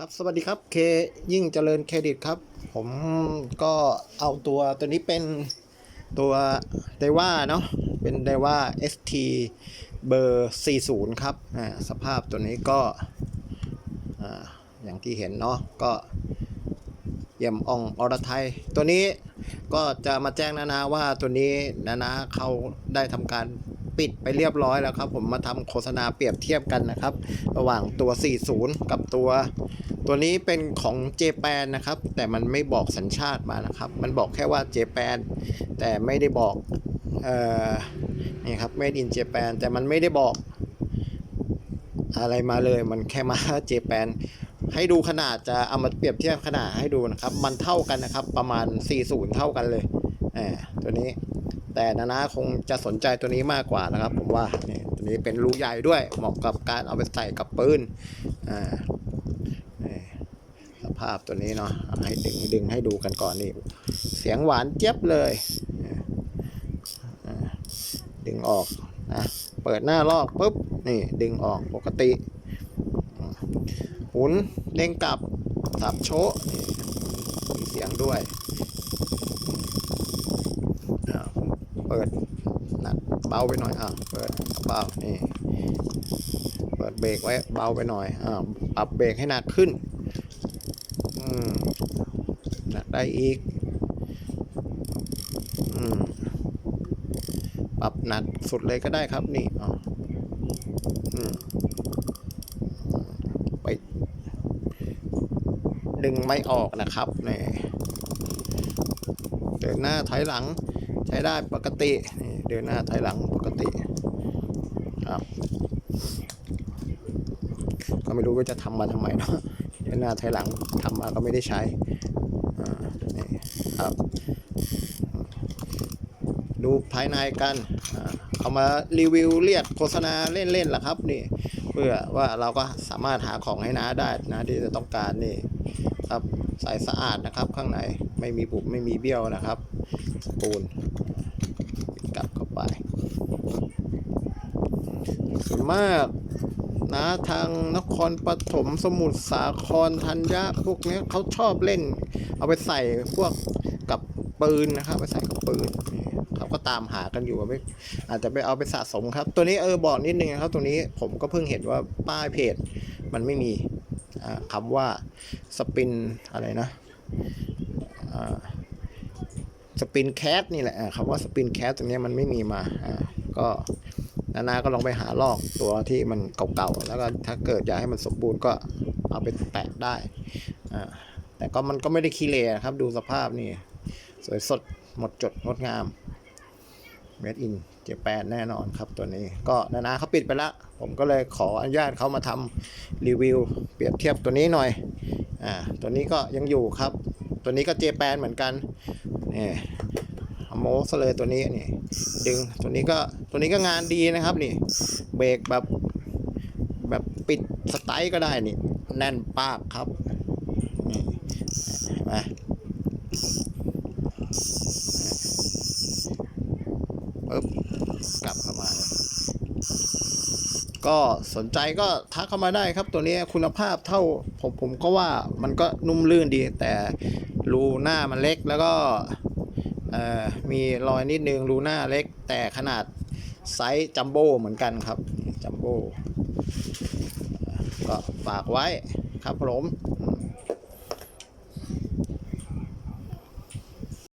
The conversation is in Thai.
ครับสวัสดีครับเคยิ่งเจริญเครดิตครับ ผมก็เอาตัวตัวนี้เป็นตัวไดว่าเนาะเป็นไดว่า ST เบอร์ 40 ครับอ่าสภาพตัวนี้ก็อ่าอย่างที่เห็นเนาะก็เยี่ยมอ่องอรไทย ตัวนี้ก็จะมาแจ้งนานาว่าตัวนี้นานาเขาได้ทำการปิดไปเรียบร้อยแล้วครับ ผมมาทำโฆษณาเปรียบเทียบกันนะครับ ระหว่างตัว 40 กับตัว ตัวนี้เป็นของเจแปนนะครับ แต่มันไม่บอกสัญชาติมานะครับ มันบอกแค่ว่าเจแปนแต่ไม่ได้บอกเอ่อนี่ครับ made in Japan แต่มันไม่ได้บอกอะไรมาเลย มันแค่มาเจแปนให้ดูขนาดจะเอามาเปรียบเทียบขนาดให้ดูนะครับ มันเท่ากันนะครับ ประมาณ 40 เท่ากันเลยแหมตัวนี้ แต่นานาคงจะสนใจตัวนี้มากกว่านะครับ ผมว่านี่ตัวนี้เป็นรูใหญ่ด้วยเหมาะกับการเอาไปใส่กับปืนอ่า ภาพตัวนี้เนาะให้ดึงดึงให้ดูกันก่อนนี่เสียงหวานเจี๊ยบเลย ดึงออกนะเปิดหน้าลอกปุ๊บนี่ดึงออกปกติ หุนเด้งกลับสับโชะมีเสียงด้วยเปิดหนักเบาไปหน่อยอ่าเปิดเบานี่เปิดเบรกไว้เบาไปหน่อยอ่าปรับเบรกให้หนักขึ้นอืมหนัก ได้อีกอปรับหนักสุดเลยก็ได้ครับนี่อ่าอืมไปดึงไม่ออกนะครับนี่เดินหน้าถอยหลังใช้ได้ปกตินี่เดินหน้าถอยหลังปกติครับ ก็ไม่รู้ว่าจะทำมาทำไมเนาะ หน้าถอยหลังทำมาก็ไม่ได้ใช้อ่านี่ครับดูภายในกันเอามารีวิวเรียกโฆษณาเล่นๆล่ะครับนี่เพื่อว่าเราก็สามารถหาของให้น้าได้นะที่จะต้องการนี่ครับใสสะอาดนะครับข้างในไม่มีบุบไม่มีเบี้ยวนะครับปูนกลับเข้าไปส่วนมาก นะทางนครปฐมสมุทรสาครธัญญะพวกนี้เขาชอบเล่น เอาไปใส่พวกกับปืนนะครับไปใส่กับปืนเขาก็ตามหากันอยู่ไม่อาจจะไปเอาไปสะสมครับ ตัวนี้เออบอกนิดนึงนะครับ ตัวนี้ผมก็เพิ่งเห็นว่าป้ายเพจมันไม่มีอ่าคำว่าสปินอะไรนะสปินแคสนี่แหละคำว่าสปินแคสตรงนี้มันไม่มีมาอ่าก็ นานาก็ลองไปหาลอกตัวที่มันเก่าๆแล้วก็ถ้าเกิดอยากให้มันสมบูรณ์ก็เอาไปแปะได้อ่าแต่ก็มันก็ไม่ได้ขี้เลครับดูสภาพนี่ สวยสดหมดจดงดงามเมดอินเจแปนแน่นอนครับตัวนี้ ก็นานาเขาปิดไปแล้วผมก็เลยขออนุญาตเขามาทำรีวิว เปรียบเทียบตัวนี้หน่อยอ่าตัวนี้ก็ยังอยู่ครับ ตัวนี้ก็เจแปนเหมือนกันนี่ โมสเลยตัวนี้นี่ดึงตัวนี้ก็ตัวนี้ก็งานดีนะครับนี่ เบรกแบบแบบปิดสไตล์ก็ได้นี่ แน่นปากครับนี่เห็นไปึ๊บกลับเข้ามาก็สนใจก็ทักเข้ามาได้ครับตัวนี้คุณภาพเท่าผมผมก็ว่ามันก็นุ่มลื่นดี แต่รูหน้ามันเล็กแล้วก็ มีรอยนิดนึงรูหน้าเล็ก แต่ขนาดไซส์จัมโบ้เหมือนกันครับจัมโบ้ก็ฝากไว้ครับผม